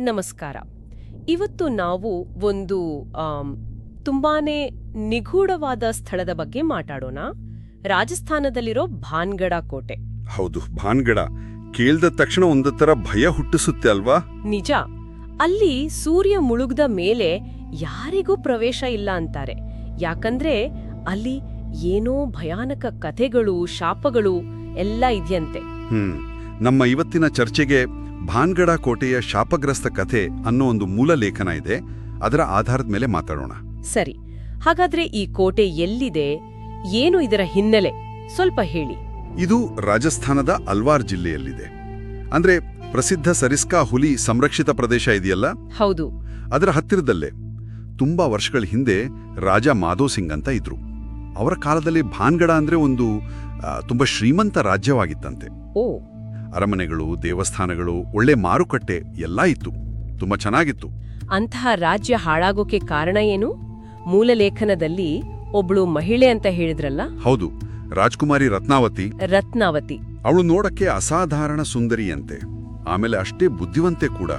ನಮಸ್ಕಾರ. ಇವತ್ತು ನಾವು ಒಂದು ತುಂಬಾನೇ ನಿಗೂಢವಾದ ಸ್ಥಳದ ಬಗ್ಗೆ ಮಾತಾಡೋಣ. ರಾಜಸ್ಥಾನದಲ್ಲಿರೋ ಭಾನ್ಗಡ ಕೋಟೆ. ಹೌದು ಭಾನ್ಗಡ. ಕೇಳಿದ ತಕ್ಷಣ ಒಂದು ತರ ಭಯ ಹುಟ್ಟಿಸುತ್ತೆ ಅಲ್ವಾ? ನಿಜ. ಅಲ್ಲಿ ಸೂರ್ಯ ಮುಳುಗ್ದ ಮೇಲೆ ಯಾರಿಗೂ ಪ್ರವೇಶ ಇಲ್ಲ ಅಂತಾರೆ. ಯಾಕಂದ್ರೆ ಅಲ್ಲಿ ಏನೋ ಭಯಾನಕ ಕಥೆಗಳು ಶಾಪಗಳು ಎಲ್ಲ ಇದೆಯಂತೆ. ಹ್ಮ್. ನಮ್ಮ ಇವತ್ತಿನ ಚರ್ಚೆಗೆ ಭಾನ್ಗಡ ಕೋಟೆಯ ಶಾಪಗ್ರಸ್ತ ಕಥೆ ಅನ್ನೋ ಒಂದು ಮೂಲ ಲೇಖನ ಇದೆ. ಅದರ ಆಧಾರದ ಮೇಲೆ ಮಾತಾಡೋಣ. ಸರಿ. ಹಾಗಾದ್ರೆ ಈ ಕೋಟೆ ಎಲ್ಲಿದೆ? ಏನು ಇದರ ಹಿನ್ನೆಲೆ? ಸ್ವಲ್ಪ ಹೇಳಿ. ಇದು ರಾಜಸ್ಥಾನದ ಅಲ್ವಾರ್ ಜಿಲ್ಲೆಯಲ್ಲಿದೆ. ಅಂದ್ರೆ ಪ್ರಸಿದ್ಧ ಸರಿಸ್ಕಾ ಹುಲಿ ಸಂರಕ್ಷಿತ ಪ್ರದೇಶ ಇದೆಯಲ್ಲ? ಹೌದು. ಅದರ ಹತ್ತಿರದಲ್ಲೇ. ತುಂಬಾ ವರ್ಷಗಳ ಹಿಂದೆ ರಾಜ ಮಾಧೋ ಸಿಂಗ್ ಅಂತ ಇದ್ರು. ಅವರ ಕಾಲದಲ್ಲಿ ಭಾನ್ಗಡ ಅಂದ್ರೆ ಒಂದು ತುಂಬಾ ಶ್ರೀಮಂತ ರಾಜ್ಯವಾಗಿತ್ತಂತೆ. ಓ. ಅರಮನೆಗಳು ದೇವಸ್ಥಾನಗಳು ಒಳ್ಳೆ ಮಾರುಕಟ್ಟೆ ಎಲ್ಲ ಇತ್ತು. ತುಂಬಾ ಚೆನ್ನಾಗಿತ್ತು. ಅಂತಹ ರಾಜ್ಯ ಹಾಳಾಗೋಕೆ ಕಾರಣ ಏನು? ಮೂಲ ಲೇಖನದಲ್ಲಿ ಒಬ್ಳು ಮಹಿಳೆ ಅಂತ ಹೇಳಿದ್ರಲ್ಲ? ಹೌದು ರಾಜ್ಕುಮಾರಿ ರತ್ನಾವತಿ. ರತ್ನಾವತಿ. ಅವಳು ನೋಡಕ್ಕೆ ಅಸಾಧಾರಣ ಸುಂದರಿಯಂತೆ ಆಮೇಲೆ ಅಷ್ಟೇ ಬುದ್ಧಿವಂತೆ ಕೂಡ.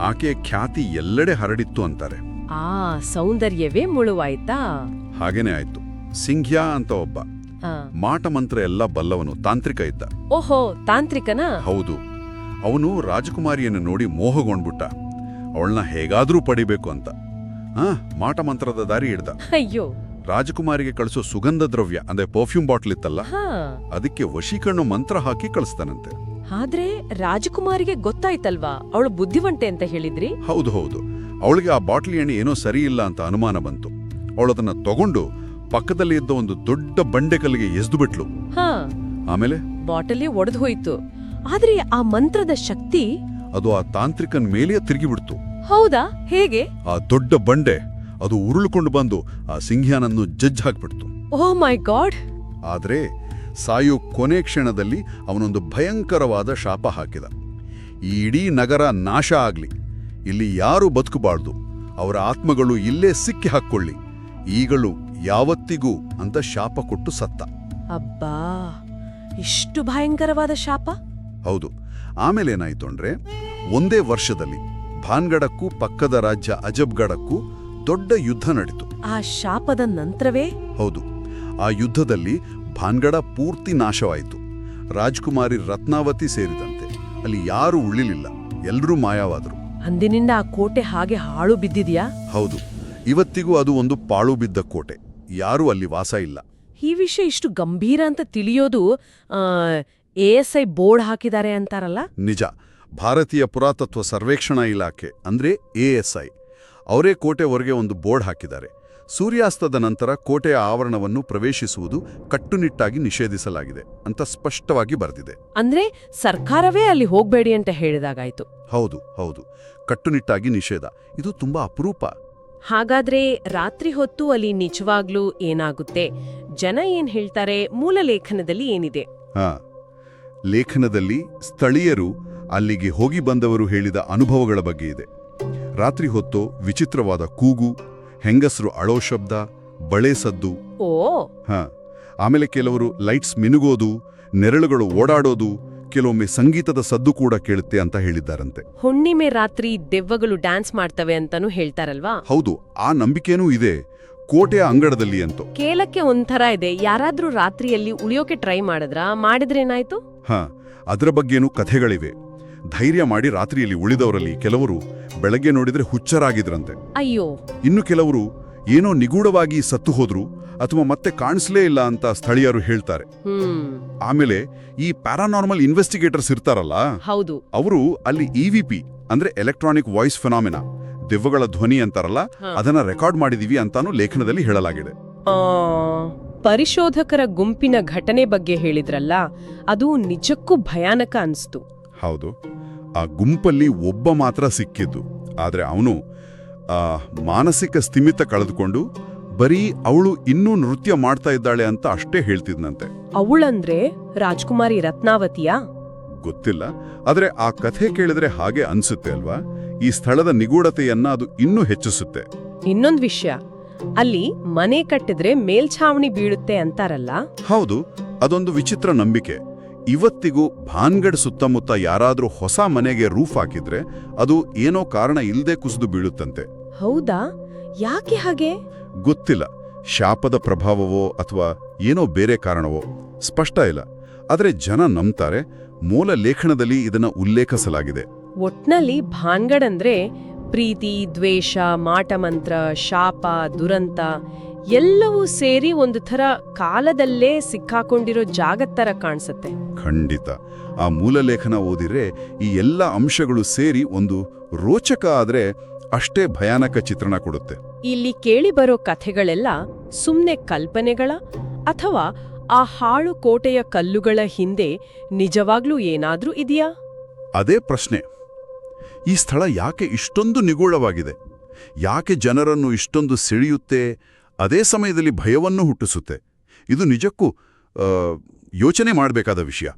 ಆಕೆಯ ಖ್ಯಾತಿ ಎಲ್ಲೆಡೆ ಹರಡಿತ್ತು ಅಂತಾರೆ. ಆ ಸೌಂದರ್ಯವೇ ಮುಳುವಾಯ್ತಾ? ಹಾಗೇನೆ ಆಯ್ತು. ಸಿಂಘ್ಯಾ ಅಂತ ಒಬ್ಬ. ಮಾಟ ಮಂತ್ರ ಎಲ್ಲ ಬಲ್ಲವನು ತಾಂತ್ರಿಕ ಇದ್ದ. ಓಹೋ ತಾಂತ್ರಿಕನಾ? ಹೌದು. ಅವನು ರಾಜಕುಮಾರಿಯನ್ನು ನೋಡಿ ಮೋಹಗೊಂಡ್ಬಿಟ್ಟ. ಅವಳನ್ನ ಹೇಗಾದ್ರೂ ಪಡಿಬೇಕು ಅಂತ. ಆ ಮಾಟ ಮಂತ್ರದ ದಾರಿ ಹಿಡ್ದ. ಅಯ್ಯೋ. ರಾಜಕುಮಾರಿಗೆ ಕಳಿಸೋ ಸುಗಂಧ ದ್ರವ್ಯ ಅಂದ್ರೆ ಪರ್ಫ್ಯೂಮ್ ಬಾಟ್ಲ್ ಇತ್ತಲ್ಲ ಹಾ. ಅದಕ್ಕೆ ವಶೀಕರಣ ಮಂತ್ರ ಹಾಕಿ ಕಳಿಸ್ತಾನಂತೆ. ಆದ್ರೆ ರಾಜಕುಮಾರಿಗೆ ಗೊತ್ತಾಯ್ತಲ್ವಾ? ಅವಳು ಬುದ್ಧಿವಂತೆ ಅಂತ ಹೇಳಿದ್ರಿ? ಹೌದು ಹೌದು. ಅವಳಿಗೆ ಆ ಬಾಟ್ಲಿ ಎಣ್ಣೆ ಏನೋ ಸರಿ ಇಲ್ಲ ಅಂತ ಅನುಮಾನ ಬಂತು. ಅವಳದನ್ನ ತಗೊಂಡು ಪಕ್ಕದಲ್ಲಿ ಇದ್ದ ಒಂದು ದೊಡ್ಡ ಬಂಡೆಕಲ್ಲಿಗೆ ಎಸ್ದು ಬಿಟ್ಲು. ಹಾ. ಆಮೇಲೆ? ಬಾಟಲಿ ಒಡೆದು ಹೋಯ್ತು. ಆದ್ರೆ ಆ ಮಂತ್ರದ ಶಕ್ತಿ? ಅದು ಆ ತಾಂತ್ರಿಕನ್ ತಿರುಗಿ ತಿರುಗಿಬಿಡ್ತು ಹೌದಾ? ಹೇಗೆ? ಆ ದೊಡ್ಡ ಬಂಡೆ ಅದು ಉರುಳ್ಕೊಂಡು ಬಂದು ಆ ಸಿಂಹ್ಯಾನನ್ನು ಜಜ್ಜ್ ಹಾಕ್ಬಿಡ್ತು. ಓ ಮೈ ಗಾಡ್. ಆದ್ರೆ ಸಾಯು ಕೊನೆ ಕ್ಷಣದಲ್ಲಿ ಅವನೊಂದು ಭಯಂಕರವಾದ ಶಾಪ ಹಾಕಿದ. ಈ ಇಡೀ ನಗರ ನಾಶ ಆಗ್ಲಿ. ಇಲ್ಲಿ ಯಾರು ಬದುಕಬಾರ್ದು. ಅವರ ಆತ್ಮಗಳು ಇಲ್ಲೇ ಸಿಕ್ಕಿ ಹಾಕ್ಕೊಳ್ಳಿ. ಈಗಲೂ ಯಾವತ್ತಿಗೂ ಅಂತ ಶಾಪ ಕೊಟ್ಟು ಸತ್ತ. ಅಬ್ಬಾ ಇಷ್ಟು ಭಯಂಕರವಾದ ಶಾಪ? ಹೌದು. ಆಮೇಲೆ ಏನಾಯ್ತು ಅಂದ್ರೆ ಒಂದೇ ವರ್ಷದಲ್ಲಿ ಭಾನ್ಗಡಕ್ಕೂ ಪಕ್ಕದ ರಾಜ್ಯ ಅಜಬ್ಗಡಕ್ಕೂ ದೊಡ್ಡ ಯುದ್ಧ ನಡೀತು. ಆ ಶಾಪದ ನಂತರವೇ? ಹೌದು. ಆ ಯುದ್ಧದಲ್ಲಿ ಭಾನ್ಗಡ ಪೂರ್ತಿ ನಾಶವಾಯಿತು. ರಾಜ್ಕುಮಾರಿ ರತ್ನಾವತಿ ಸೇರಿದಂತೆ ಅಲ್ಲಿ ಯಾರೂ ಉಳಿಲಿಲ್ಲ. ಎಲ್ಲರೂ ಮಾಯವಾದರು. ಅಂದಿನಿಂದ ಆ ಕೋಟೆ ಹಾಗೆ ಹಾಳು ಬಿದ್ದಿದ್ಯಾ? ಹೌದು. ಇವತ್ತಿಗೂ ಅದು ಒಂದು ಪಾಳು ಬಿದ್ದ ಕೋಟೆ. ಯಾರೂ ಅಲ್ಲಿ ವಾಸ ಇಲ್ಲ. ಈ ವಿಷಯ ಇಷ್ಟು ಗಂಭೀರ ಅಂತ ತಿಳಿಯೋದು ಎ ಎಸ್ ಐ ಬೋರ್ಡ್ ಹಾಕಿದ್ದಾರೆ ಅಂತಾರಲ್ಲ? ನಿಜ. ಭಾರತೀಯ ಪುರಾತತ್ವ ಸರ್ವೇಕ್ಷಣಾ ಇಲಾಖೆ ಅಂದ್ರೆ ಐ ಅವರೇ ಕೋಟೆ ಹೊರಗೆ ಒಂದು ಬೋರ್ಡ್ ಹಾಕಿದ್ದಾರೆ. ಸೂರ್ಯಾಸ್ತದ ನಂತರ ಕೋಟೆಯ ಆವರಣವನ್ನು ಪ್ರವೇಶಿಸುವುದು ಕಟ್ಟುನಿಟ್ಟಾಗಿ ನಿಷೇಧಿಸಲಾಗಿದೆ ಅಂತ ಸ್ಪಷ್ಟವಾಗಿ ಬರೆದಿದೆ. ಅಂದ್ರೆ ಸರ್ಕಾರವೇ ಅಲ್ಲಿ ಹೋಗ್ಬೇಡಿ ಅಂತ ಹೇಳಿದಾಗಾಯ್ತು. ಹೌದು ಹೌದು. ಕಟ್ಟುನಿಟ್ಟಾಗಿ ನಿಷೇಧ. ಇದು ತುಂಬಾ ಅಪರೂಪ. ಹಾಗಾದ್ರೆ ರಾತ್ರಿ ಹೊತ್ತು ಅಲ್ಲಿ ನಿಜವಾಗ್ಲೂ ಏನಾಗುತ್ತೆ? ಜನ ಏನ್ ಹೇಳ್ತಾರೆ? ಮೂಲ ಲೇಖನದಲ್ಲಿ ಏನಿದೆ? ಹಾ ಲೇಖನದಲ್ಲಿ ಸ್ಥಳೀಯರು ಅಲ್ಲಿಗೆ ಹೋಗಿ ಬಂದವರು ಹೇಳಿದ ಅನುಭವಗಳ ಬಗ್ಗೆ ಇದೆ. ರಾತ್ರಿ ಹೊತ್ತು ವಿಚಿತ್ರವಾದ ಕೂಗು ಹೆಂಗಸರು ಅಳೋ ಶಬ್ದ ಬಳೆ ಸದ್ದು. ಓ! ಹಾ ಆಮೇಲೆ ಕೆಲವರು ಲೈಟ್ಸ್ ಮಿನುಗೋದು ನೆರಳುಗಳು ಓಡಾಡೋದು ಕೆಲವೊಮ್ಮೆ ಸಂಗೀತದ ಸದ್ದು ಕೂಡ ಕೇಳುತ್ತೆ ಅಂತ ಹೇಳಿದ್ದಾರಂತೆ. ಹುಣ್ಣಿಮೆ ರಾತ್ರಿ ದೆವ್ವಗಳು ಡ್ಯಾನ್ಸ್ ಮಾಡ್ತವೆ ಅಂತಾನೂ ಹೇಳ್ತಾರಲ್ವಾ? ಹೌದು ಆ ನಂಬಿಕೆನೂ ಇದೆ ಕೋಟೆಯ ಅಂಗಡದಲ್ಲಿ ಅಂತೂ. ಕೇಳಕ್ಕೆ ಒಂಥರ ಇದೆ ಯಾರಾದ್ರೂ ರಾತ್ರಿಯಲ್ಲಿ ಉಳಿಯೋಕೆ ಟ್ರೈ ಮಾಡಿದ್ರಾ? ಮಾಡಿದ್ರೇನಾಯ್ತು ಹಾ ಅದರ ಬಗ್ಗೆನೂ ಕಥೆಗಳಿವೆ. ಧೈರ್ಯ ಮಾಡಿ ರಾತ್ರಿಯಲ್ಲಿ ಉಳಿದವರಲ್ಲಿ ಕೆಲವರು ಬೆಳಗ್ಗೆ ನೋಡಿದ್ರೆ ಹುಚ್ಚರಾಗಿದ್ರಂತೆ. ಅಯ್ಯೋ. ಇನ್ನು ಕೆಲವರು ಏನೋ ನಿಗೂಢವಾಗಿ ಸತ್ತು ಹೋದ್ರು ಅಥವಾ ಮತ್ತೆ ಕಾಣಿಸ್ಲೇ ಇಲ್ಲ ಅಂತ ಸ್ಥಳೀಯರು ಹೇಳ್ತಾರೆ. ಆಮೇಲೆ ಈ ಪ್ಯಾರಾನಾರ್ಮಲ್ ಇನ್ವೆಸ್ಟಿಗೇಟರ್ಸ್ ಇರ್ತಾರಲ್ಲ ಹೌದು. ಅವರು ಅಲ್ಲಿ ಇವಿಪಿ ಅಂದ್ರೆ ಎಲೆಕ್ಟ್ರಾನಿಕ್ ವಾಯ್ಸ್ ಫೆನಾಮಿನಾ ದೆವ್ವಗಳ ಧ್ವನಿ ಅಂತಾರಲ್ಲ ಅದನ್ನ ರೆಕಾರ್ಡ್ ಮಾಡಿದೀವಿ ಅಂತಾನು ಲೇಖನದಲ್ಲಿ ಹೇಳಲಾಗಿದೆ. ಪರಿಶೋಧಕರ ಗುಂಪಿನ ಘಟನೆ ಬಗ್ಗೆ ಹೇಳಿದ್ರಲ್ಲ ಅದು ನಿಜಕ್ಕೂ ಭಯಾನಕ ಅನ್ಸ್ತು. ಹೌದು. ಆ ಗುಂಪಲ್ಲಿ ಒಬ್ಬ ಮಾತ್ರ ಸಿಕ್ಕಿದ್ದು ಆದ್ರೆ ಅವನು ಮಾನಸಿಕ ಸ್ಥಿಮಿತ ಕಳೆದುಕೊಂಡು ಬರೀ ಅವಳು ಇನ್ನೂ ನೃತ್ಯ ಮಾಡ್ತಾ ಇದ್ದಾಳೆ ಅಂತ ಅಷ್ಟೇ ಹೇಳ್ತಿದ್ನಂತೆ. ಅವಳಂದ್ರೆ ರಾಜ್ಕುಮಾರಿ ರತ್ನಾವತಿಯಾ? ಗೊತ್ತಿಲ್ಲ. ಆದ್ರೆ ಆ ಕಥೆ ಕೇಳಿದ್ರೆ ಹಾಗೆ ಅನ್ಸುತ್ತೆ ಅಲ್ವಾ? ಈ ಸ್ಥಳದ ನಿಗೂಢತೆಯನ್ನ ಅದು ಇನ್ನೂ ಹೆಚ್ಚಿಸುತ್ತೆ. ಇನ್ನೊಂದ್ ವಿಷಯ. ಅಲ್ಲಿ ಮನೆ ಕಟ್ಟಿದ್ರೆ ಮೇಲ್ಛಾವಣಿ ಬೀಳುತ್ತೆ ಅಂತಾರಲ್ಲ? ಹೌದು. ಅದೊಂದು ವಿಚಿತ್ರ ನಂಬಿಕೆ. ಇವತ್ತಿಗೂ ಭಾನ್ಗಡ್ ಸುತ್ತಮುತ್ತ ಯಾರಾದ್ರೂ ಹೊಸ ಮನೆಗೆ ರೂಫ್ ಹಾಕಿದ್ರೆ ಅದು ಏನೋ ಕಾರಣ ಇಲ್ಲದೆ ಕುಸಿದು ಬೀಳುತ್ತಂತೆ. ಹೌದಾ? ಯಾಕೆ ಹಾಗೆ? ಗೊತ್ತಿಲ್ಲ. ಶಾಪದ ಪ್ರಭಾವವೋ ಅಥವಾ ಏನೋ ಬೇರೆ ಕಾರಣವೋ ಸ್ಪಷ್ಟ ಇಲ್ಲ. ಆದರೆ ಜನ ನಂಬ್ತಾರೆ ಮೂಲ ಲೇಖನದಲ್ಲಿ ಇದನ್ನ ಉಲ್ಲೇಖಿಸಲಾಗಿದೆ. ಒಟ್ನಲ್ಲಿ ಭಾನ್ಗಡ್ ಅಂದ್ರೆ ಪ್ರೀತಿ ದ್ವೇಷ ಮಾಟಮಂತ್ರ ಶಾಪ ದುರಂತ ಎಲ್ಲವೂ ಸೇರಿ ಒಂದು ಥರ ಕಾಲದಲ್ಲೇ ಸಿಕ್ಕಾಕೊಂಡಿರೋ ಜಾಗತ್ತರ ಕಾಣಿಸುತ್ತೆ. ಖಂಡಿತ. ಆ ಮೂಲ ಲೇಖನ ಓದಿದ್ರೆ ಈ ಎಲ್ಲ ಅಂಶಗಳು ಸೇರಿ ಒಂದು ರೋಚಕ ಆದ್ರೆ ಅಷ್ಟೇ ಭಯಾನಕ ಚಿತ್ರಣ ಕೊಡುತ್ತೆ. ಇಲ್ಲಿ ಕೇಳಿಬರೋ ಕಥೆಗಳೆಲ್ಲ ಸುಮ್ನೆ ಕಲ್ಪನೆಗಳ ಅಥವಾ ಆ ಹಾಳು ಕೋಟೆಯ ಕಲ್ಲುಗಳ ಹಿಂದೆ ನಿಜವಾಗ್ಲೂ ಏನಾದ್ರೂ ಇದೆಯಾ? ಅದೇ ಪ್ರಶ್ನೆ. ಈ ಸ್ಥಳ ಯಾಕೆ ಇಷ್ಟೊಂದು ನಿಗೂಢವಾಗಿದೆ? ಯಾಕೆ ಜನರನ್ನು ಇಷ್ಟೊಂದು ಸೆಳೆಯುತ್ತೆ? ಅದೇ ಸಮಯದಲ್ಲಿ ಭಯವನ್ನು ಹುಟ್ಟಿಸುತ್ತೆ. ಇದು ನಿಜಕ್ಕೂ ಯೋಚನೆ ಮಾಡಬೇಕಾದ ವಿಷಯ.